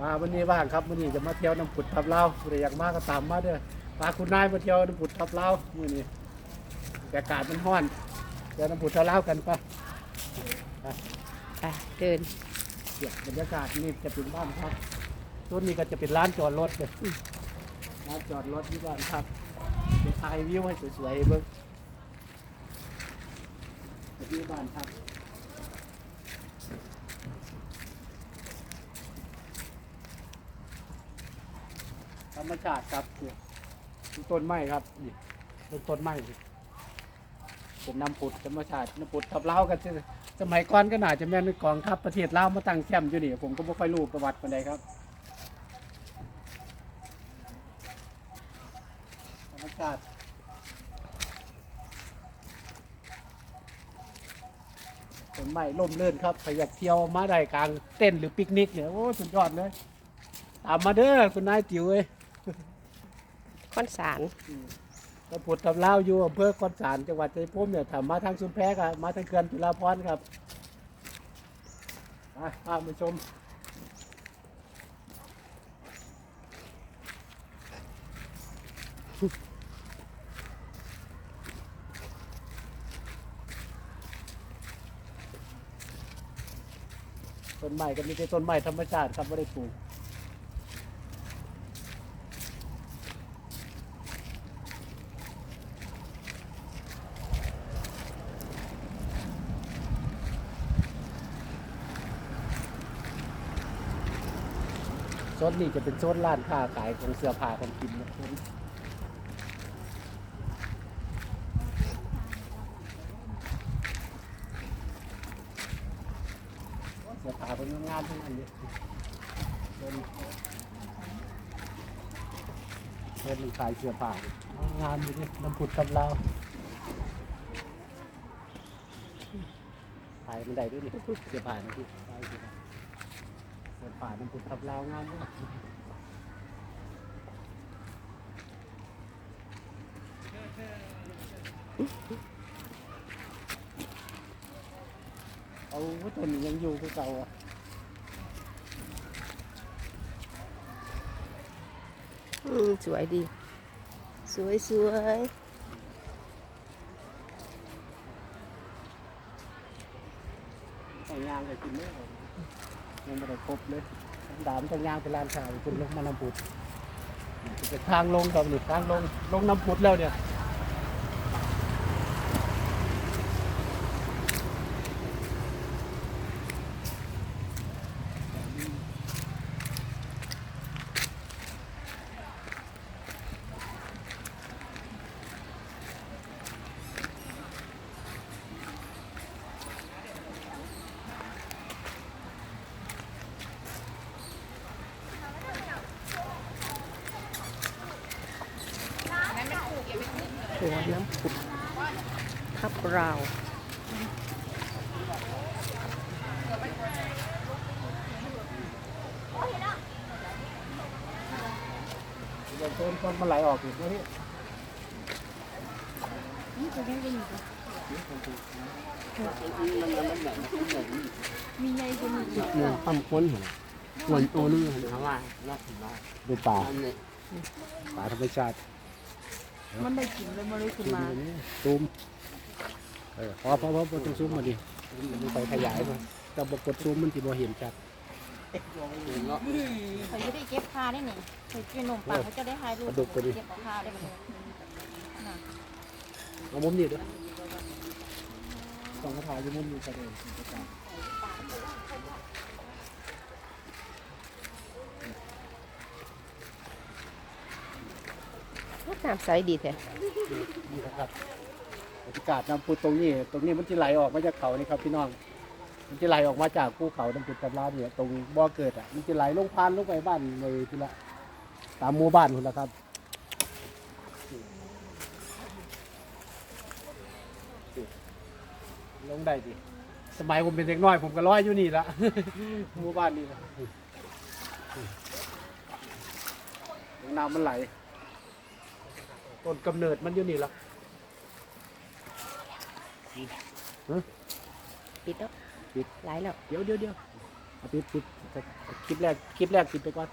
มาวันนี้ว่างครับวันนี้จะมาเที่ยวน้ำผุดทับเล่าวใครอยากมาก็ตามมาเด้อพาคุณนายมาเที่ยวน้ำผุดทับเล่าวมื้อนี้แต่อากาศมันร้อนเที่ยวน้ำผุดทับเล่าวกันปะไปเดินเนี่ยบรรยากาศนี่จะเป็นบ้านพักต้นนี้ก็จะเป็นร้านจอดรถเลยร้านจอดรถที่บ้านพักจะถ่ายวิวให้สวยๆให้เบิ่งที่บ้านพัก ธรรมชาติครับเนี่ยดูต้นไม้ครับนี่ดูต้นไม้นี่เป็นำผุดธรรมชาติน้ำผุดทับเล้าวกันใช่สมัยก่อนก็น่าจะแม่นกองทัพประเทศลาวมาตั้งแคมป์อยู่นี่ผมก็ไม่ค่อยรู้ประวัติปานใดครับธรรมชาติต้นไม้ร่มรื่นครับใครอยากเที่ยวมาได้กลางเต้นหรือปิกนิกเนี่ยโอ้สุดยอดเลยตามมาเด้อคุณนายติ๋วเอ้ย คอนสารกระพุดกับเล่าวอยู่อำเภอคอนสารจังหวัดชัยภูมิเนี่ยถามมาทางชุมแพครับมาทางเขื่อนจุฬาภรณ์ครับไปพาชมต้นไม้ก็มีแต่ต้นไม้ธรรมชาติครับไม่ได้ปลูก ซนนี้จะเป็นโซนร้านค้าขายของเสื้อผ้าของกินนะโซนเสื้อผ้าเป็นงานทั้งนั้นเลยโซนโซนขายเสื้อผ้างานอยู่นี่น้ำผุดกับเราขายมันได้ด้วยนี่เสื้อผ้านะพี่ เปิดป่าน้ำผุดทับลาวงามด้วยเอาว่าตัวนี้ยังอยู่คือเก่าอะอืมสวยดี สวยสวยแต่งยางไปกินไม่เอา ยังไม่ได้ครบเลยดามตรงยางเป็นลานชาวคุณลงมาน้ำพุดจะทางลงตอนนี้ทางลงลงน้ำพุดแล้วเนี่ย หัวน้ำผุดทับเราวเดี๋ยวต้นต้นมันไหลออกอีกนะพี่เนี่ยตั้มค้นเหรอส่วนตัวนึงเห็นเขาว่าน่าถึงว่าดูป่าอันนี้ป่าธรรมชาติ มันได้กินเลยมันเลยขึ้นมาซูมเออพอพอพอพอต้องซูมมาดิมันไปขยายมาแต่บกดซูมมันที่บ่เห็นชัดถึงเนาะเขาจะได้เก็บผ้าได้นี่เขากินนมปังเขาจะได้ถ่ายรูปกระดูกไปดิเก็บผ้าได้มันเอามุมนี้ด้วยต้องกระถายอยู่มุมนี้ก็ได้น้ำใสดีแท้นี่นะครับบรรยากาศน้ำพุตรงนี้ ตรงนี้มันจะไหลออกมาจากเขานี่ครับพี่น้อง มันจะไหลออกมาจากภูเขาน้ำพุกับลาวเนี่ยตรงบ่อเกิดอะ มันจะไหลลงพานลงไปบ้านเลยทีละตามหมู่บ้านคุณละครับลงได้ดิสมัยผมเป็นเด็กน้อย ผมก็ร้อยอยู่นี่ละหมู่บ้านนี่ละน้ำมันไหล ต้นกำเนิดมันอยู่นี่ละปิดแล้วปิด หลายแล้ว เดี๋ยวเดี๋ยวเดี๋ยวเอาปิดปิดคลิปแรกคลิปแรกปิดไปก่อน